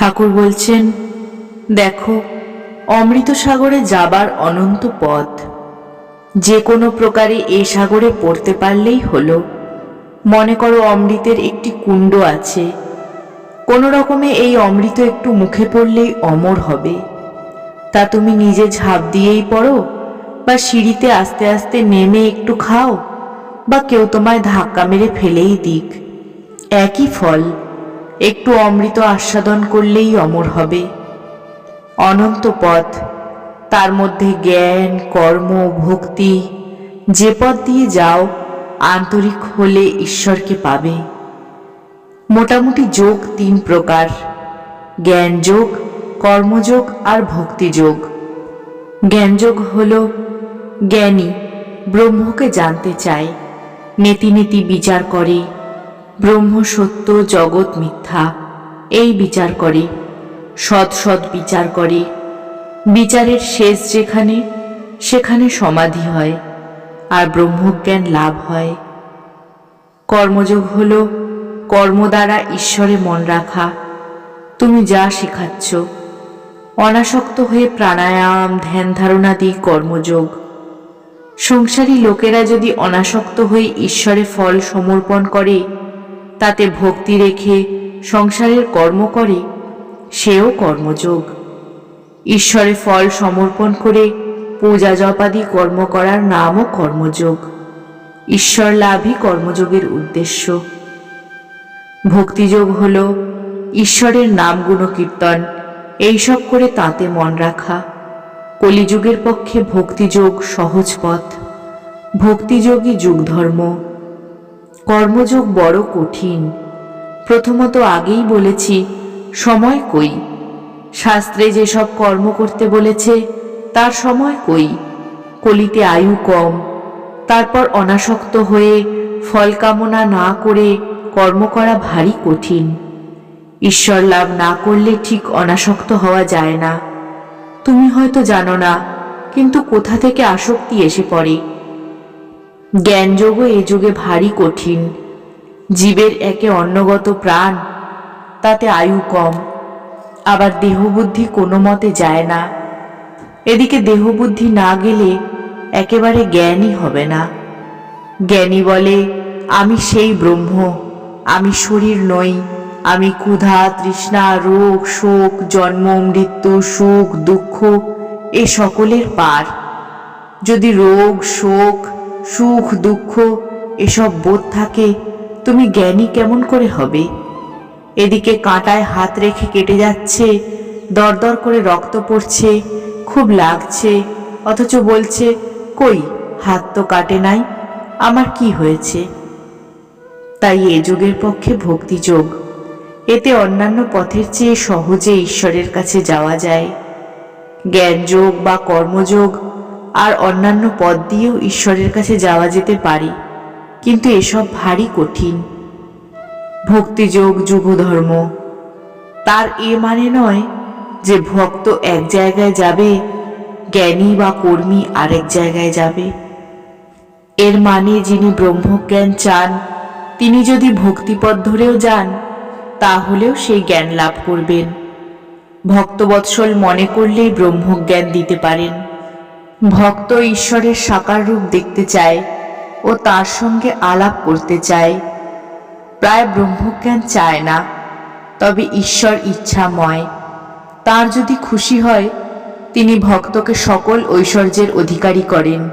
ঠাকুর বলছেন, দেখো অমৃত সাগরে যাবার অনন্ত পথ। যে কোনো প্রকারে এ সাগরে পড়তে পারলেই হলো। মনে করো অমৃতের একটি কুণ্ড আছে। কোনো রকমে এই অমৃত একটু মুখে পড়লেই অমর হবে। তা তুমি নিজে ঝাঁপ দিয়েই পড়ো, বা সিঁড়িতে আস্তে আস্তে নেমে একটু খাও, বা কেউ তোমায় ধাক্কা মেরে ফেলেই দিক। একই ফল। একটু অমৃত আস্বাদন করলেই অমর হবে। অনন্ত পথ, তার মধ্যে জ্ঞান, কর্ম, ভক্তি, যে পথ দিয়ে যাও, আন্তরিক হলে ঈশ্বরকে পাবে। মোটামুটি যোগ তিন প্রকার, জ্ঞান যোগ কর্মযোগ আর ভক্তিযোগ জ্ঞানযোগ হল, জ্ঞানী ব্রহ্মকে জানতে চায়, নীতি নীতি বিচার করে ব্রহ্ম সত্য জগৎ মিথ্যা। এই বিচার করে, সৎ সৎ বিচার করে। বিচারের শেষ যেখানে, সেখানে সমাধি হয়, আর ব্রহ্মজ্ঞান লাভ হয়। কর্মযোগ হল, কর্ম দ্বারা ঈশ্বরে মন রাখা। তুমি যা শেখাচ্ছ। অনাসক্ত হয়ে প্রাণায়াম, ধ্যান ধারণাদি কর্মযোগ। সংসারী লোকেরা যদি অনাসক্ত হয়ে ঈশ্বরে ফল সমর্পণ করে তাতে ভক্তি রেখে সংসারের কর্ম করে, সেও কর্মযোগ। ঈশ্বরে ফল সমর্পণ করে পূজা জপাদি কর্ম করার নামও কর্মযোগ। ঈশ্বর লাভই কর্মযোগের উদ্দেশ্য। ভক্তিযোগ হল ঈশ্বরের নাম গুণকীর্তন এইসব করে তাতে মন রাখা। কলিযুগের পক্ষে ভক্তিযোগ সহজ পথ। ভক্তিযোগই যুগ ধর্ম কর্মযোগ বড় কঠিন। প্রথমত আগেই বলেছি, সময় কই? শাস্ত্রে যেসব কর্ম করতে বলেছে, তার সময় কই? কলিতে আয়ু কম, তারপর অনাসক্ত হয়ে ফল কামনা না করে কর্ম করা ভারী কঠিন। ঈশ্বর লাভ না করলে ঠিক অনাসক্ত হওয়া যায় না। তুমি হয়তো জানো না, কিন্তু কোথা থেকে আসক্তি এসে পড়ে? জ্ঞানযোগও এ যুগে ভারী কঠিন। জীবের একে অন্নগত প্রাণ, তাতে আয়ু কম। আবার দেহবুদ্ধি কোনো মতে যায় না। এদিকে দেহবুদ্ধি না গেলে একেবারে জ্ঞানই হবে না। জ্ঞানী বলে, আমি সেই ব্রহ্ম, আমি শরীর নই, আমি ক্ষুধা, তৃষ্ণা, রোগ, শোক, জন্ম, মৃত্যু, সুখ, দুঃখ, এ সকলের পার। যদি রোগ, শোক সুখ, দুঃখ, এসব বোধ থাকে, তুমি জ্ঞানী কেমন করে হবে? এদিকে কাঁটায় হাত রেখে কেটে যাচ্ছে, দরদর করে রক্ত পড়ছে, খুব লাগছে, অথচ বলছে, কই, হাত তো কাটে নাই, আমার কি হয়েছে? তাই এ যুগের পক্ষে ভক্তিযোগ এতে অন্যান্য পথের চেয়ে সহজে ঈশ্বরের কাছে যাওয়া যায়। জ্ঞানযোগ বা কর্মযোগ আর অন্যান্য পথ দিয়েও ঈশ্বরের কাছে যাওয়া যেতে পারে। কিন্তু এসব ভারী কঠিন। ভক্তিযোগ যুগধর্ম। তার এ মানে নয় যে ভক্ত এক জায়গায় যাবে, জ্ঞানী বা কর্মী আরেক জায়গায় যাবে। এর মানে যিনি ব্রহ্মজ্ঞান চান, তিনি যদি ভক্তিপথ ধরেও যান, তাহলেও সেই জ্ঞান লাভ করবেন। ভক্তবৎসল মনে করলেই ব্রহ্মজ্ঞান দিতে পারেন। ভক্ত ঈশ্বরের সাকার রূপ দেখতে চায় ও তার সঙ্গে আলাপ করতে চায়। প্রায় ব্রহ্মজ্ঞান চায় না, তবে ঈশ্বর ইচ্ছাময়। তার যদি খুশি হয়, তিনি ভক্তকে সকল ঐশ্বর্যের অধিকারী করেন।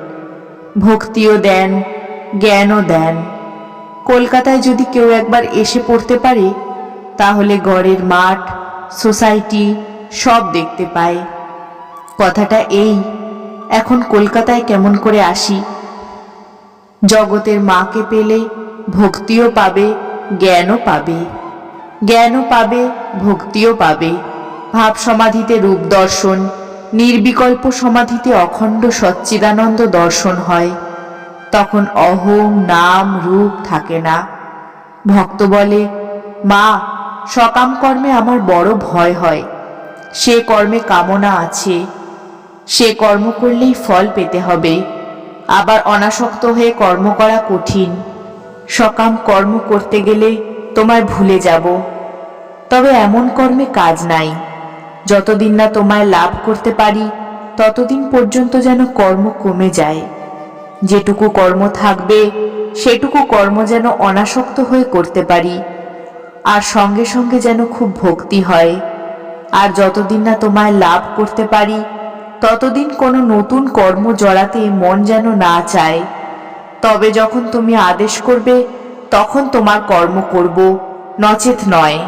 ভক্তিও দেন, জ্ঞানও দেন। কলকাতায় যদি কেউ একবার এসে পড়তে পারে, তাহলে গড়ের মাঠ, সোসাইটি সব দেখতে পায়। কথাটা এই এখন কলকাতায় কেমন করে আসি? জগতের মাকে পেলে ভক্তিও পাবে, জ্ঞানও পাবে। জ্ঞানও পাবে, ভক্তিও পাবে। ভাব সমাধিতে রূপ দর্শন, নির্বিকল্প সমাধিতে অখণ্ড সচ্চিদানন্দ দর্শন হয়। তখন অহং নাম রূপ থাকে না। ভক্ত বলে, মা, সকাম কর্মে আমার বড় ভয় হয়। সে কর্মে কামনা আছে। সে কর্ম করলেই ফল পেতে হবে। আবার অনাসক্ত হয়ে কর্ম করা কঠিন। সকাম কর্ম করতে গেলে তোমায় ভুলে যাব। তবে এমন কর্মে কাজ নাই। যতদিন না তোমায় লাভ করতে পারি, ততদিন পর্যন্ত যেন কর্ম কমে যায়। যেটুকু কর্ম থাকবে, সেটুকু কর্ম যেন অনাসক্ত হয়ে করতে পারি। আর সঙ্গে সঙ্গে যেন খুব ভক্তি হয়। আর যতদিন না তোমায় লাভ করতে পারি ততদিন কোনো নতুন কর্ম জড়াতে মন যেন না চায়। তবে যখন তুমি আদেশ করবে, তখন তোমার কর্ম করব, নচেত নয়।